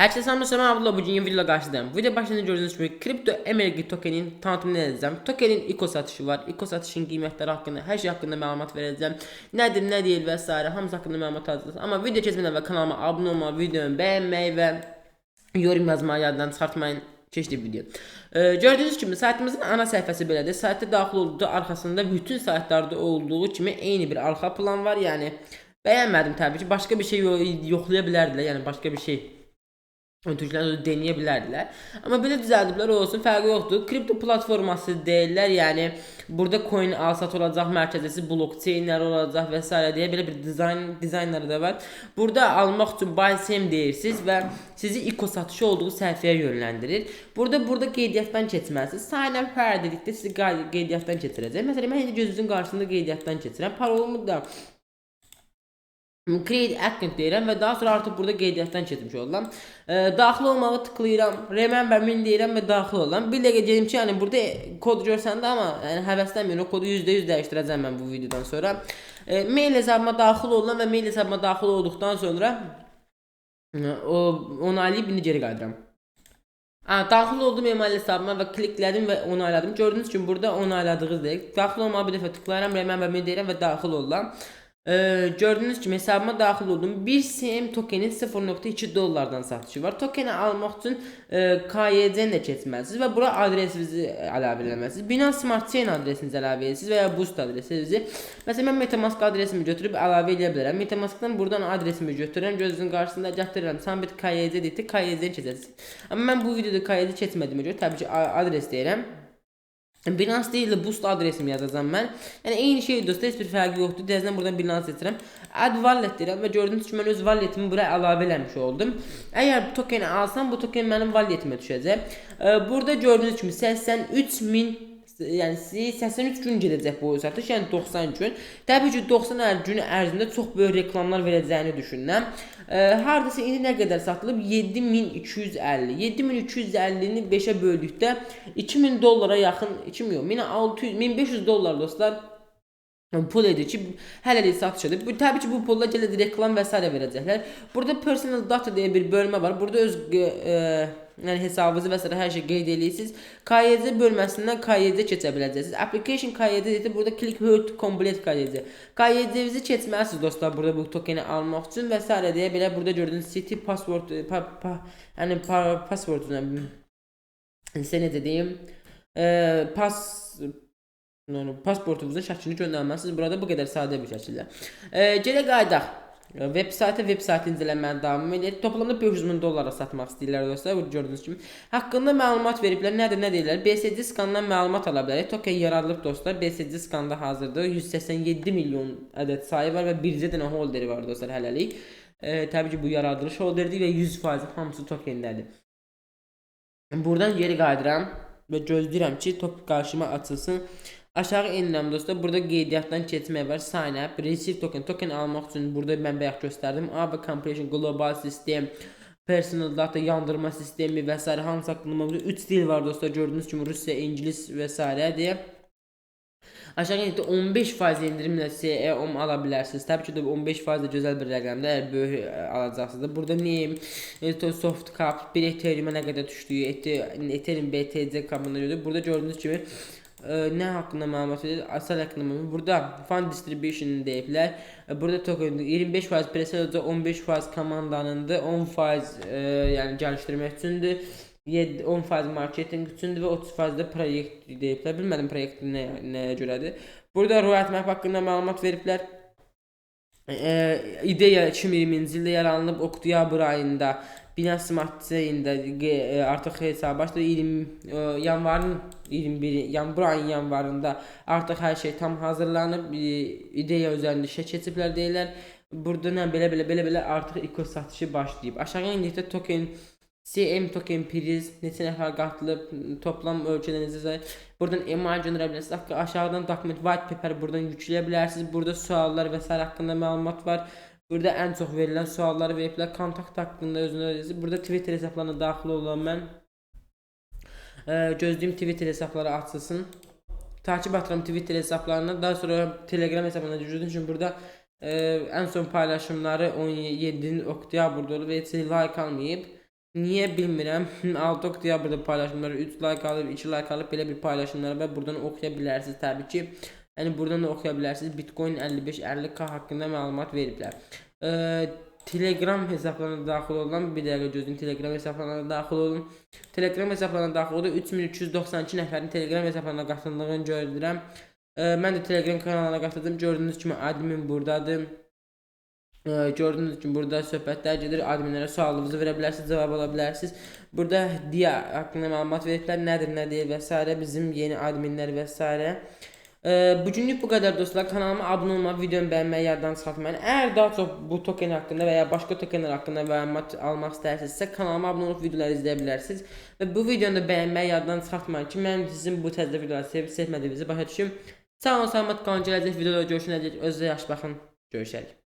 Herkese selam selam abla bugün yeni videoyla karşınızdayım. Video başında gördüğünüz gibi kripto emergi tokenin tanıtımını edeceğim. Tokenin ICO satışı var. ICO satışın qiymətləri haqqında, hər şey haqqında məlumat verəcəm. Nədir, nə deyil və s. hamısı haqqında məlumat alacağız. Amma video keçmədən və kanalıma abunə olmağı, videomu bəyənməyi və yorum yazmayı yaddan çıxartmayın. Keçdik video. Ee, gördüğünüz kimi saytımızın ana səhifəsi belədir. Saytda daxil olduğu arxasında bütün saytlarda olduğu kimi eyni bir arxa plan var. Yəni bəyənmədim təbii ki. Başqa bir şey yo- yoxlaya bilərdilər. Yəni başqa bir şey Türklər onu deneyə bilərdilər. Amma belə düzəldiblər olsun, fərqi yoxdur. Kripto platforması deyirlər, yəni burada coin alsat olacaq, mərkəzəsi blockchainlər olacaq və s. deyə belə bir dizayn dizaynları da var. Burada almaq üçün buy same deyirsiniz və sizi ICO satışı olduğu səhifəyə yönləndirir. Burada burada qeydiyyatdan keçməlisiniz. Sign up here dedikdə sizi qey- qeydiyyatdan keçirəcək. Məsələn, mən indi gözünüzün qarşısında qeydiyyatdan keçirəm. Parolumu da Create account deyirəm və daha sonra artıq burada qeydiyyatdan keçmiş oluram. E, daxil olmağı tıklayıram. Remember min deyirəm və daxil oluram. Bir dəqiqə gedim ki, yəni burada kod görsəndə amma yəni həvəslənmirəm. O kodu %100 dəyişdirəcəm mən bu videodan sonra. E, mail hesabıma daxil oluram və mail hesabıma daxil olduqdan sonra o onaylayıb indi geri qayıdıram. Ha, daxil oldum email hesabıma və kliklədim və onayladım. Gördüyünüz kimi burada onayladığınız deyil. Daxil olmağa bir dəfə tıklayıram, remember me deyirəm və daxil oluram. Ee, gördüğünüz kimi hesabıma daxil oldum. 1 CM tokenin 0.2 dollardan satışı var. Tokeni almaq üçün e, KYC-ni də keçməlisiniz və bura adresinizi əlavə eləməlisiniz. Binance Smart Chain adresinizi əlavə edirsiniz və Boost adresinizi. Məsələn, mən MetaMask adresimi götürüb əlavə edə bilərəm. MetaMask-dan buradan adresimi götürürəm, gözünüzün qarşısında gətirirəm. Summit KYC deyir, KYC-ni keçəcəksiniz. Amma mən bu videoda KYC keçmədiyimə görə təbii ki adres deyirəm. Binance değil de Boost adresimi yazacağım ben. Yani eyni şey dostlar heç bir fərqi yoxdur. Dəzdən buradan Binance seçirəm. Add wallet deyirəm və gördüyünüz kimi mən öz walletimi buraya əlavə eləmiş oldum. Əgər bu tokeni alsam bu token mənim walletimə düşəcək. Burada gördüyünüz kimi 83 min yəni sizi 83 gün gedəcək bu satış, yəni 90 gün. Təbii ki 90 əl günü ərzində çox böyük reklamlar verəcəyini düşünürəm. E, hardasa indi nə qədər satılıb? 7250. 7250-ni 5-ə böldükdə 2000 dollara yaxın, 2000 yox, 1600, 1500 dollar dostlar pul edir ki, hələlik satışıdır. Bu təbii ki, bu pulla gələcək reklam və s. verəcəklər. Burada personal data deyə bir bölmə var. Burada öz e, yəni hesabınızı və s. hər şey qeyd edirsiniz. KYC bölməsindən KYC keçə biləcəksiniz. Application KYC deyir, burada click here to complete KYC. KYC-nizi keçməlisiniz dostlar burada bu tokeni almaq üçün və s. deyə belə burada gördüyünüz city password pa, pa, yəni pa, password sizə necə deyim? E, pas Pasportunuzun şəklini göndərməlisiniz. Burada bu qədər sadə bir şəkildə. E, Gələ qayıdaq. E, Veb saytı veb saytı incələməyə davam edir. Toplamda 500 min dollara satmaq istəyirlər dostlar. Gördüyünüz kimi. Haqqında məlumat veriblər. Nədir, nə deyirlər? BSC skandan məlumat ala bilərik. Token yaradılıb dostlar. BSC skanda hazırda 187 milyon ədəd sayı var və bircə dənə holderi var dostlar hələlik. E, təbii ki, bu yaradılış holderidir və 100% hamısı tokendədir. Buradan geri qayıdıram və gözləyirəm ki, top qarşıma açılsın. Aşağı enirəm dostlar. Burada qeydiyyatdan keçmək var. Sign up, receive token. Token almaq üçün burada mən bayaq göstərdim. AB compression, global sistem, personal data yandırma sistemi və s. hamısı haqqında burada 3 dil var dostlar. Gördüyünüz kimi Rusca, ingilis və s. deyə Aşağı endidə 15% endirimlə CE-OM ala bilərsiniz. Təbii ki, də 15% də gözəl bir rəqəmdir. Əgər böyük ə, alacaqsınız. Burada Eto soft cap, bir Ethereum-a nə qədər düşdüyü, Ethe- Ethereum BTC kabına görə. Burada gördüyünüz kimi ə, nə haqqında məlumat verir? Asal haqqında məlumat. Burada fund distribution deyiblər. Burada token 25% presel olacaq, 15% komandanındır, 10% ə, yəni gəlişdirmək üçündür. 7 10% marketinq üçündür və 30% də proyekt deyiblər. Bilmədim proyekt nə nəyə görədir. Burada roadmap haqqında məlumat veriblər. E, ideya 2020-ci ildə yaranılıb oktyabr ayında Binance Smart Chain-də e, artıq hesab başladı 20 e, yanvarın 21 yan bu ayın yanvarında artıq hər şey tam hazırlanıb e, ideya üzərində işə keçiblər deyirlər. Burada nə belə belə belə belə artıq iko satışı başlayıb. Aşağı indikdə token CM token priz neçə nəfər qatılıb toplam ölkələrinizə buradan email göndərə bilərsiniz. Aşağıdan document white paper buradan yükləyə bilərsiniz. Burada suallar və s. haqqında məlumat var. Burada ən çox verilən sualları veriblər. Kontakt haqqında özünüz yazırsınız. Burada Twitter hesablarına daxil olan mən e, gözləyim Twitter hesabları açılsın. Takip atıram Twitter hesablarına. Daha sonra Telegram hesabına gördüğünüz için burada e, en son paylaşımları 17 oktyabrda olub. Heç like almayıb. Niye bilmirəm. 6 oktyabrda paylaşımlar 3 like alıb 2 like alıb belə bir paylaşımlar və buradan oxuya bilərsiniz təbii ki. Yəni buradan da oxuya bilərsiniz. Bitcoin 55-50k haqqında məlumat veriblər. Eee Telegram hesablarına daxil olan bir dəqiqə gözün Telegram hesablarına daxil olun. Telegram hesablarına daxil oldu 3392 nəfərin Telegram hesablarına qatıldığını görürəm. Eee mən də Telegram kanalına qatıldım. Gördüyünüz kimi admin burdadır. Ee, gördüğünüz gibi burada söhbətlər gedir. Adminlərə sualınızı verə bilərsiniz, cavab ala bilərsiniz. Burada dia haqqında məlumat veriblər, nədir, nə deyil və s. bizim yeni adminlər və s. Ee, bugünlük bu kadar dostlar. Kanalıma abone olmayı, videomu beğenmeyi yerden satmayın. Eğer daha çok bu token hakkında veya başka tokenler hakkında məlumat almaq istəyirsinizsə kanalıma abone olup videoları izleyebilirsiniz. Ve bu videonu da beğenmeyi yerden satmayın ki, mən sizin bu təzə videoları sevib sevmədiyinizi başa düşüm. Sağ olun, salamat qalın. Gələcək videoda görüşənəcək. Özünüzə yaxşı baxın. Görüşərik.